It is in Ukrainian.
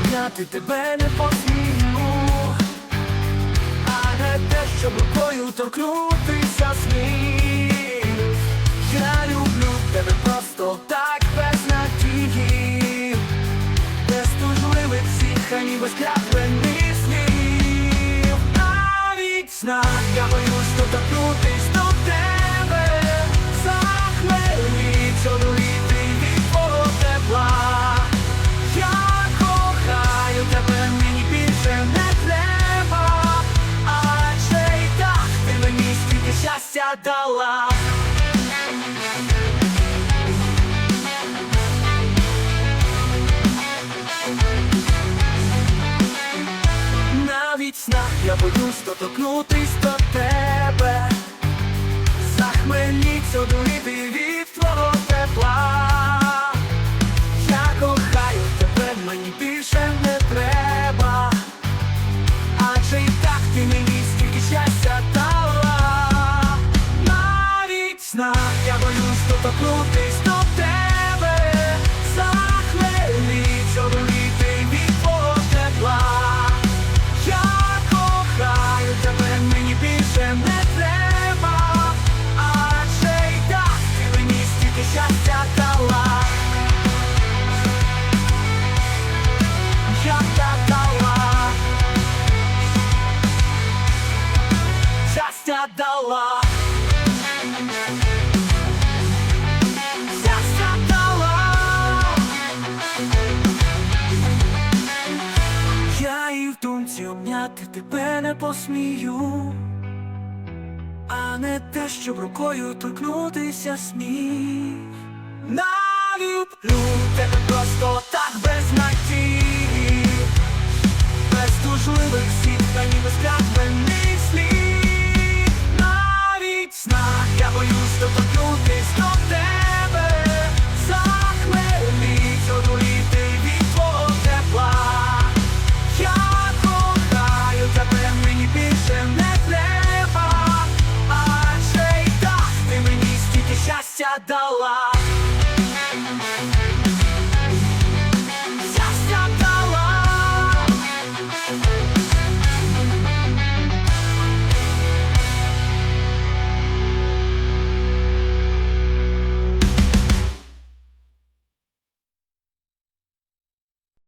обняти тебе не посмію, а не те, щоб рукою торкнутися сміх. Я люблю тебе просто так без надії, без тужливих всіх, ані без клятвених слів. Навіть знак, я боюсь доторкнутись до дала. Навіть снах я боюсь доторкнутись Навіть я боюсь доторкнутись до тебе, захмеліть, одуріти від твого тепла. Я кохаю тебе, мені більше не треба, адже і так ти мені стільки щастя дала. Щастя дала. Щастя дала. І обняти тебе не посмію, а не те, щоб рукою торкнутися сміх. Налюблю тебе просто так без надії, без тужливих сіт, ані без клятвених слів. Навіть снах я боюсь доторкнутись до. te.